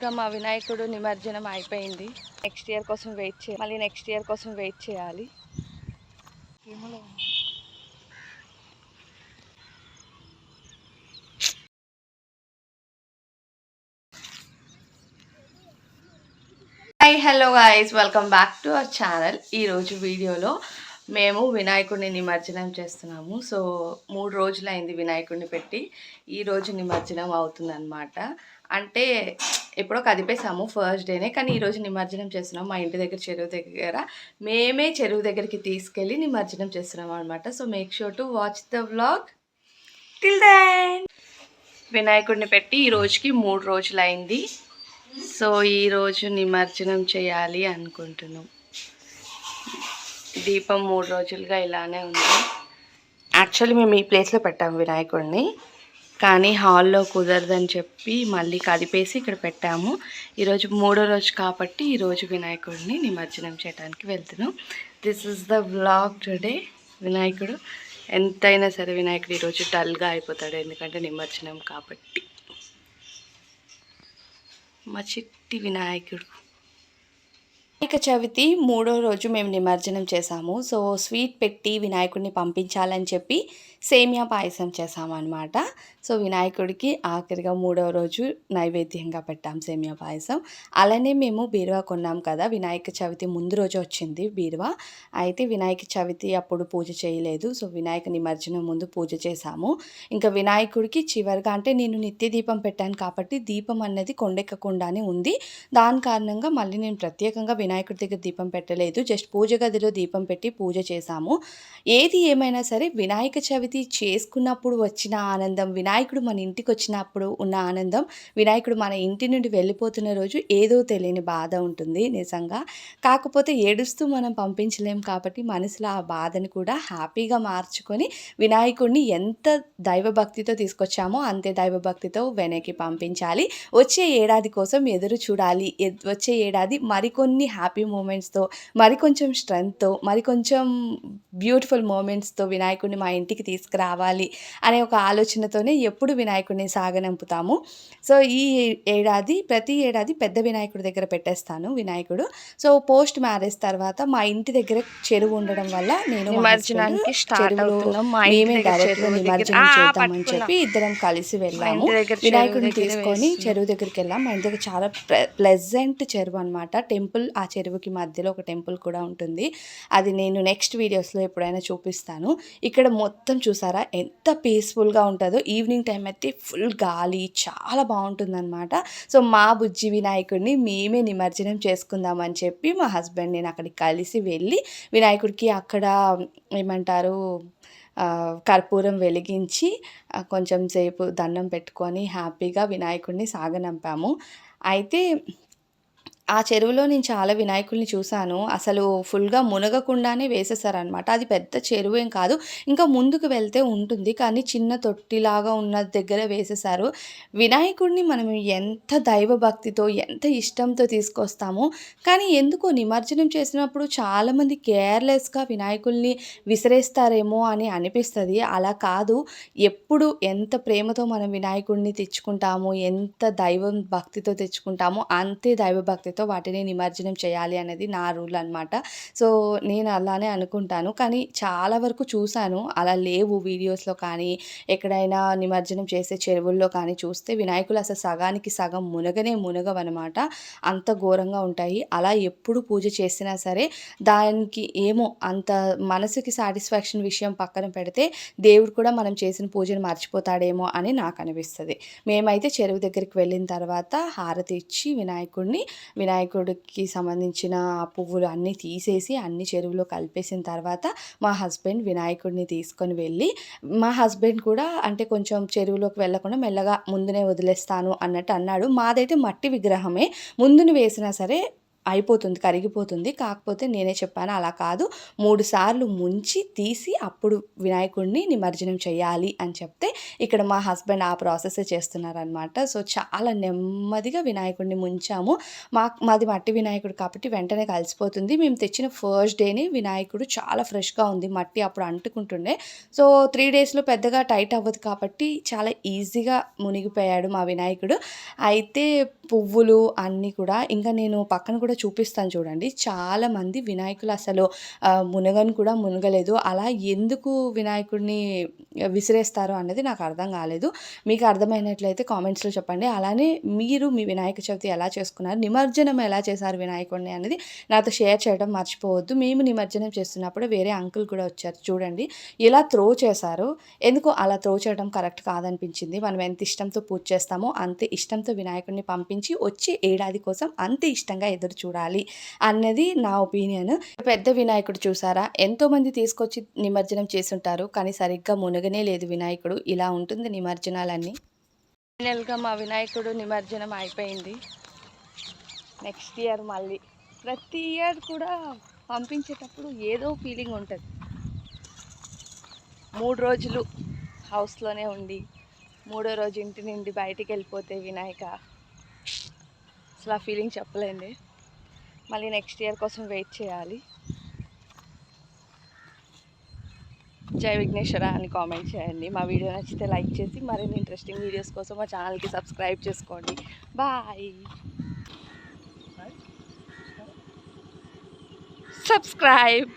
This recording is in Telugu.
ఇంకా మా వినాయకుడు నిమజ్జనం అయిపోయింది. నెక్స్ట్ ఇయర్ కోసం వెయిట్ చేయాలి మళ్ళీ నెక్స్ట్ ఇయర్ కోసం వెయిట్ చేయాలి. Hi hello guys welcome back to our channel ఈరోజు వీడియోలో మేము వినాయకుడిని నిమజ్జనం చేస్తున్నాము. సో మూడు రోజులైంది వినాయకుడిని పెట్టి. ఈరోజు నిమజ్జనం అవుతుందన్నమాట. అంటే ఎప్పుడో కదిపేసాము ఫస్ట్ డేనే కానీ ఈరోజు నిమజ్జనం చేస్తున్నాం మా ఇంటి దగ్గర చెరువు దగ్గర. మేమే చెరువు దగ్గరికి తీసుకెళ్ళి నిమజ్జనం చేస్తున్నాం అనమాట so make sure to watch the vlog till then వినాయకుడిని పెట్టి ఈ రోజుకి మూడు రోజులైంది. సో ఈరోజు నిమజ్జనం చేయాలి అనుకుంటున్నాం. దీపం మూడు రోజులుగా ఇలానే ఉంది. యాక్చువల్లీ మేము ఈ ప్లేస్లో పెట్టాము వినాయకుడిని. కానీ హాల్లో కుదరదని చెప్పి మళ్ళీ కదిపేసి ఇక్కడ పెట్టాము. ఈరోజు మూడో రోజు కాబట్టి ఈరోజు వినాయకుడిని నిమజ్జనం చేయడానికి వెళ్తున్నాం. This is the vlog today వినాయకుడు ఎంతైనా సరే వినాయకుడు ఈరోజు డల్గా అయిపోతాడు. ఎందుకంటే నిమజ్జనం కాబట్టి. మా చిట్టి వినాయకుడు. వినాయక చవితి మూడో రోజు మేము నిమజ్జనం చేశాము. సో స్వీట్ పెట్టి వినాయకుడిని పంపించాలని చెప్పి సేమియా పాయసం చేసామన్నమాట. సో వినాయకుడికి ఆఖరిగా మూడవ రోజు నైవేద్యంగా పెట్టాం సేమియా పాయసం. అలానే మేము బీరువా కొన్నాం కదా వినాయక చవితి ముందు రోజు వచ్చింది బీరువా. అయితే వినాయక చవితి అప్పుడు పూజ చేయలేదు. సో వినాయక నిమజ్జనం ముందు పూజ చేశాము ఇంకా వినాయకుడికి చివరిగా అంటే నేను నిత్య దీపం పెట్టాను కాబట్టి దీపం అన్నది కొండెక్కకుండానే ఉంది. దాని కారణంగా మళ్ళీ నేను ప్రత్యేకంగా వినాయకుడి దగ్గర దీపం పెట్టలేదు. జస్ట్ పూజ గదిలో దీపం పెట్టి పూజ చేశాము ఏది ఏమైనా సరే వినాయక చవితి చేసుకున్నప్పుడు వచ్చిన ఆనందం వినాయకుడు మన ఇంటికి వచ్చినప్పుడు ఉన్న ఆనందం వినాయకుడు మన ఇంటి నుండి వెళ్ళిపోతున్న రోజు ఏదో తెలియని బాధ ఉంటుంది నిజంగా. కాకపోతే ఏడుస్తూ మనం పంపించలేం కాబట్టి మనసులో ఆ బాధను కూడా హ్యాపీగా మార్చుకొని వినాయకుడిని ఎంత దైవభక్తితో తీసుకొచ్చామో అంతే దైవభక్తితో వెనక్కి పంపించాలి. వచ్చే ఏడాది కోసం ఎదురు చూడాలి. వచ్చే ఏడాది మరికొన్ని హ్యాపీ మూమెంట్స్తో మరికొంచెం స్ట్రెంగ్త్తో మరికొంచెం బ్యూటిఫుల్ మూమెంట్స్తో వినాయకుడిని మా ఇంటికి తీసుకురావాలి అనే ఒక ఆలోచనతోనే ఎప్పుడు వినాయకుడిని సాగనంపుతాము. సో ఈ ఏడాది ప్రతి ఏడాది పెద్ద వినాయకుడి దగ్గర పెట్టేస్తాను వినాయకుడు. సో పోస్ట్ మ్యారేజ్ తర్వాత మా ఇంటి దగ్గర చెరువు ఉండడం వల్ల నేను మేమే డైరెక్ట్ నిమజ్జనం చేద్దామని. చెప్పి ఇద్దరం కలిసి వెళ్ళాము. వినాయకుడిని తీసుకొని. చెరువు దగ్గరికి వెళ్ళాం. మా ఇంటి దగ్గర చాలా ప్లెజెంట్ చెరువు అనమాట టెంపుల్ ఆ చెరువుకి మధ్యలో ఒక టెంపుల్ కూడా ఉంటుంది. అది నేను నెక్స్ట్ వీడియోస్లో ఎప్పుడైనా చూపిస్తాను. ఇక్కడ మొత్తం చూసారా? ఎంత పీస్ఫుల్గా ఉంటుందో. ఈవినింగ్ టైం అయితే ఫుల్ గాలి చాలా బాగుంటుందన్నమాట. సో మా బుజ్జి వినాయకుడిని మేమే నిమజ్జనం చేసుకుందామని చెప్పి మా హస్బెండ్ నేను అక్కడికి కలిసి వెళ్ళి వినాయకుడికి అక్కడ ఏమంటారు కర్పూరం వెలిగించి కొంచెం సేపు దండం పెట్టుకొని హ్యాపీగా వినాయకుడిని సాగనంపాము. అయితే ఆ చెరువులో నేను చాలా వినాయకుల్ని చూశాను. అసలు ఫుల్గా మునగకుండానే వేసేసారనమాట అది పెద్ద చెరువు ఏం కాదు. ఇంకా ముందుకు వెళ్తే ఉంటుంది. కానీ చిన్న తొట్టిలాగా ఉన్న దగ్గర వేసేసారు. వినాయకుడిని మనం ఎంత దైవభక్తితో ఎంత ఇష్టంతో తీసుకొస్తామో కానీ ఎందుకో నిమజ్జనం చేసినప్పుడు చాలామంది కేర్లెస్గా వినాయకుల్ని విసిరేస్తారేమో అని అనిపిస్తుంది. అలా కాదు. ఎప్పుడు ఎంత ప్రేమతో మనం వినాయకుడిని తెచ్చుకుంటామో ఎంత దైవం భక్తితో తెచ్చుకుంటామో అంతే దైవభక్తితో వాటిని నిమజ్జనం చేయాలి అనేది నా రూల్ అనమాట సో నేను అలానే అనుకుంటాను. కానీ చాలా వరకు చూశాను. అలా లేవు వీడియోస్లో కానీ ఎక్కడైనా నిమజ్జనం చేసే చెరువుల్లో కానీ చూస్తే వినాయకులు అసలు సగానికి సగం మునగనే మునగవన్నమాట. అంత ఘోరంగా ఉంటాయి. అలా ఎప్పుడు పూజ చేసినా సరే దానికి ఏమో అంత మనసుకి సాటిస్ఫాక్షన్ విషయం పక్కన పెడితే దేవుడు కూడా మనం చేసిన పూజను మర్చిపోతాడేమో అని నాకు అనిపిస్తుంది. మేమైతే చెరువు దగ్గరికి వెళ్ళిన తర్వాత హారతి ఇచ్చి వినాయకుడిని వినాయకుడికి సంబంధించిన ఆ పువ్వులు అన్నీ తీసేసి అన్ని చెరువులో కలిపేసిన తర్వాత మా హస్బెండ్ వినాయకుడిని తీసుకొని వెళ్ళి మా హస్బెండ్ కూడా అంటే కొంచెం చెరువులోకి వెళ్ళకుండా మెల్లగా ముందునే వదిలేస్తాను అన్నట్టు అన్నాడు. మాదైతే మట్టి విగ్రహమే. ముందుని వేసినా సరే అయిపోతుంది కరిగిపోతుంది. కాకపోతే నేనే చెప్పాను అలా కాదు. మూడు సార్లు ముంచి తీసి అప్పుడు వినాయకుడిని నిమజ్జనం చేయాలి అని చెప్తే ఇక్కడ మా హస్బెండ్ ఆ ప్రాసెస్ చేస్తున్నారనమాట సో చాలా నెమ్మదిగా వినాయకుడిని ముంచాము. మా మాది మట్టి వినాయకుడు కాబట్టి వెంటనే కలిసిపోతుంది. మేము తెచ్చిన ఫస్ట్ డేని వినాయకుడు చాలా ఫ్రెష్గా ఉంది మట్టి అప్పుడు అంటుకుంటుండే. సో త్రీ డేస్లో పెద్దగా టైట్ అవ్వదు కాబట్టి చాలా ఈజీగా మునిగిపోయాడు మా వినాయకుడు. అయితే పువ్వులు అన్నీ కూడా ఇంకా నేను పక్కన కూడా చూపిస్తాను చూడండి. చాలామంది వినాయకులు అసలు మునగను కూడా మునగలేదు. అలా ఎందుకు వినాయకుడిని విసిరేస్తారు అన్నది నాకు అర్థం కాలేదు. మీకు అర్థమైనట్లయితే కామెంట్స్లో చెప్పండి. అలానే మీరు మీ వినాయక చవితి ఎలా చేసుకున్నారు నిమజ్జనం ఎలా చేశారు వినాయకుడిని అనేది నాతో షేర్ చేయడం మర్చిపోవద్దు. మేము నిమజ్జనం చేస్తున్నప్పుడు వేరే అంకుల్ కూడా వచ్చారు చూడండి. ఇలా త్రో చేశారు. ఎందుకు అలా త్రో చేయడం కరెక్ట్ కాదనిపించింది? మనం ఎంత ఇష్టంతో పూజ చేస్తామో అంతే ఇష్టంతో వినాయకుడిని పంపించి వచ్చే ఏడాది కోసం అంతే ఇష్టంగా ఎదురు చూడాలి అన్నది నా ఒపీనియన్. పెద్ద వినాయకుడు చూసారా? ఎంతోమంది తీసుకొచ్చి నిమజ్జనం చేసుంటారు కానీ సరిగ్గా మునగనే లేదు వినాయకుడు. ఇలా ఉంటుంది నిమజ్జనాలన్నీ. ఫైనల్గా మా వినాయకుడు నిమజ్జనం అయిపోయింది. నెక్స్ట్ ఇయర్ మళ్ళీ. ప్రతి ఇయర్ కూడా పంపించేటప్పుడు ఏదో ఫీలింగ్ ఉంటుంది. మూడు రోజులు హౌస్లోనే ఉండి మూడో రోజు ఇంటి నుండి బయటికి వెళ్ళిపోతే వినాయక. అసలు ఆ ఫీలింగ్ చెప్పలేండి. మళ్ళీ నెక్స్ట్ ఇయర్ కోసం వెయిట్ చేయాలి. జై విఘ్నేశ్వర అని కామెంట్ చేయండి. మా వీడియో నచ్చితే లైక్ చేసి మరిన్ని ఇంట్రెస్టింగ్ వీడియోస్ కోసం మా ఛానల్కి సబ్స్క్రైబ్ చేసుకోండి. Bye subscribe